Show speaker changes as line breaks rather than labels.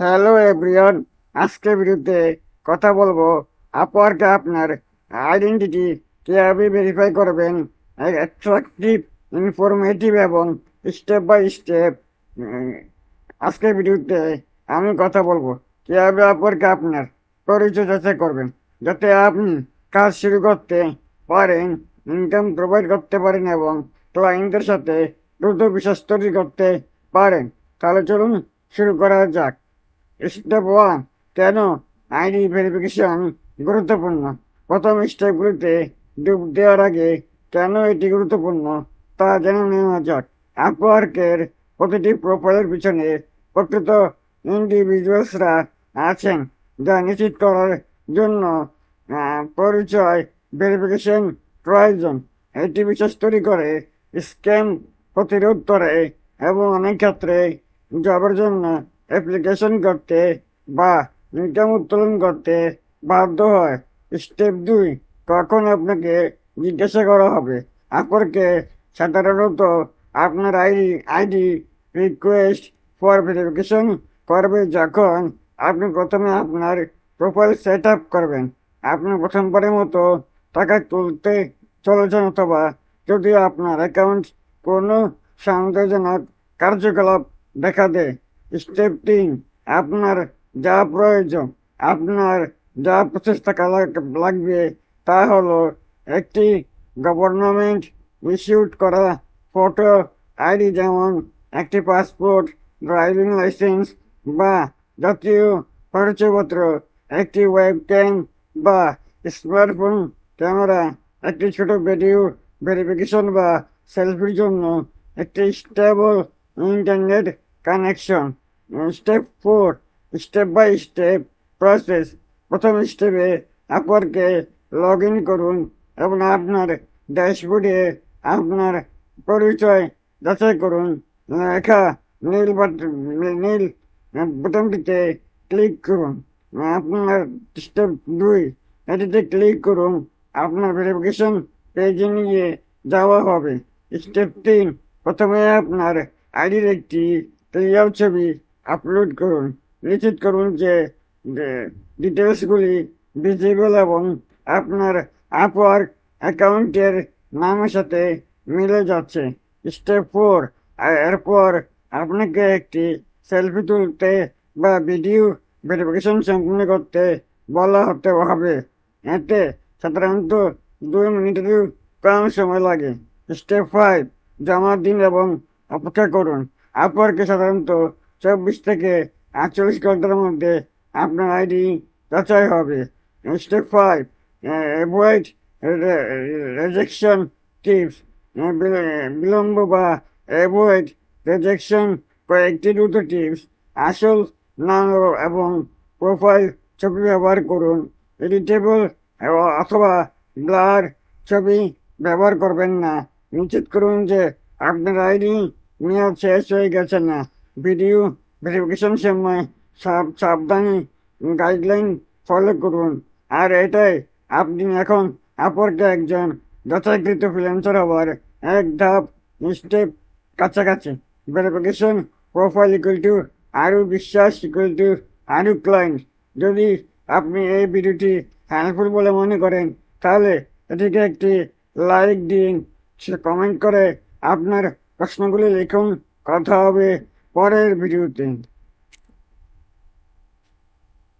Hello everyone আজকে ভিডিওতে কথা বলব আপওয়ার্কে আপনার আইডেন্টিটি কীভাবে ভেরিফাই করবেন অ্যাট্রাকটিভ ইনফরমেটিভ এবং স্টেপ বাই স্টেপ আজকে ভিডিওতে আমি কথা বলব কীভাবে আপওয়ার্কে আপনার পরিচয় যাচাই করবেন, যাতে আপনি কাজ শুরু করতে পারেন ইনকাম প্রোভাইড করতে পারেন এবং ক্লায়েন্টের সাথে দ্রুত বিশ্বাস তৈরি করতে পারেন। তাহলে চলুন শুরু করা যাক। স্টেপ ওয়ান কেন আইডি ভেরিফিকেশন গুরুত্বপূর্ণ। প্রথম স্টেপগুলিতে ডুব দেওয়ার আগে কেন এটি গুরুত্বপূর্ণ তা জেনে নেওয়া যাক। আপওয়ার্কের প্রতিটি প্রোফাইলের পিছনে প্রকৃত ইন্ডিভিজুয়ালসরা আছেন যা নিশ্চিত করার জন্য পরিচয় ভেরিফিকেশন প্রয়োজন। এটি বিশেষ তৈরি করে স্ক্যাম প্রতিরোধ করে এবং অনেক ক্ষেত্রে জবের জন্য অ্যাপ্লিকেশন করতে বা ইনকাম উত্তোলন করতে বাধ্য হয়। স্টেপ দুই, কখন আপনাকে জিজ্ঞাসা করা হবে? আপনাকে সাধারণত আপনার ID ID request for verification করবে যখন আপনি প্রথমে আপনার প্রোফাইল সেট আপ করবেন। আপনি প্রথমবারের মতো টাকা তুলতে চলেছেন অথবা যদি আপনার অ্যাকাউন্ট কোনো সন্দেহজনক কার্যকলাপ দেখা দেয় স্টেপ তিন আপনার যা প্রয়োজন, আপনার যা প্রচেষ্টা লাগবে তা হলো একটি গভর্নমেন্ট ইস্যুড করা ফটো আইডি যেমন একটি পাসপোর্ট, ড্রাইভিং লাইসেন্স বা জাতীয় পরিচয়পত্র, একটি ওয়েব ক্যাম বা স্মার্টফোন, ক্যামেরা, একটি ছোট ভিডিও ভেরিফিকেশন বা সেলফির জন্য, একটি stable internet connection step four step by step process প্রথম স্টেপে আপনাকে লগ ইন করুন এবং আপনার ড্যাশবোর্ডে আপনার পরিচয় যাচাই করুন। লেখা নীল নীল বোতামটিতে ক্লিক করুন। আপনার স্টেপ দুই, এটিতে ক্লিক করুন। আপনার ভেরিফিকেশন পেজে নিয়ে যাওয়া হবে। স্টেপ তিন, প্রথমে আপনার আইডির একটি ক্লিয়ার ছবি আপলোড করুন, নিশ্চিত করুন যে ডিটেলসগুলি ভিজিবল এবং আপনার আপওয়ার্ক অ্যাকাউন্টের নামের সাথে মিলে যাচ্ছে। স্টেপ ফোর এরপর আপনাকে একটি সেলফি তুলতে বা ভিডিও ভেরিফিকেশন সম্পূর্ণ করতে বলা হতে হবে। এতে সাধারণত দুই মিনিটেরও কম সময় লাগে। স্টেপ ফাইভ জমা দিন এবং অপেক্ষা করুন। আপনাকে সাধারণত চব্বিশ থেকে আটচল্লিশ ঘণ্টার মধ্যে আপনার আইডি যাচাই হবে। Step five avoid rejection tips বিলম্ব বা অ্যাভয়েড রেজেকশন কয়েকটি দ্রুত টিপস আসল নাম এবং প্রোফাইল ছবি ব্যবহার করুন। এডিটেবল অথবা ব্লার ছবি ব্যবহার করবেন না। নিশ্চিত করুন যে আপনার আইডি মেয়াদ শেষ হয়ে গেছে না। ভিডিও ভেরিফিকেশন সময় সব সাবধানে গাইডলাইন ফলো করুন। আর এটাই, আপনি এখন আপরকে একজন যথাকৃত ফ্রিল্যান্সার হওয়ার এক ধাপ স্টেপ কাছাকাছি। ভেরিফিকেশন প্রোফাইল ইকুয়াল টু আরও বিশ্বাস ইকুয়াল টু আরও ক্লায়েন্ট যদি আপনি এই ভিডিওটি হেল্পফুল বলে মনে করেন, তাহলে এটিকে একটি লাইক দিন। সে কমেন্ট করে আপনার প্রশ্নগুলি লিখুন। কথা হবে পরের ভিডিওতে।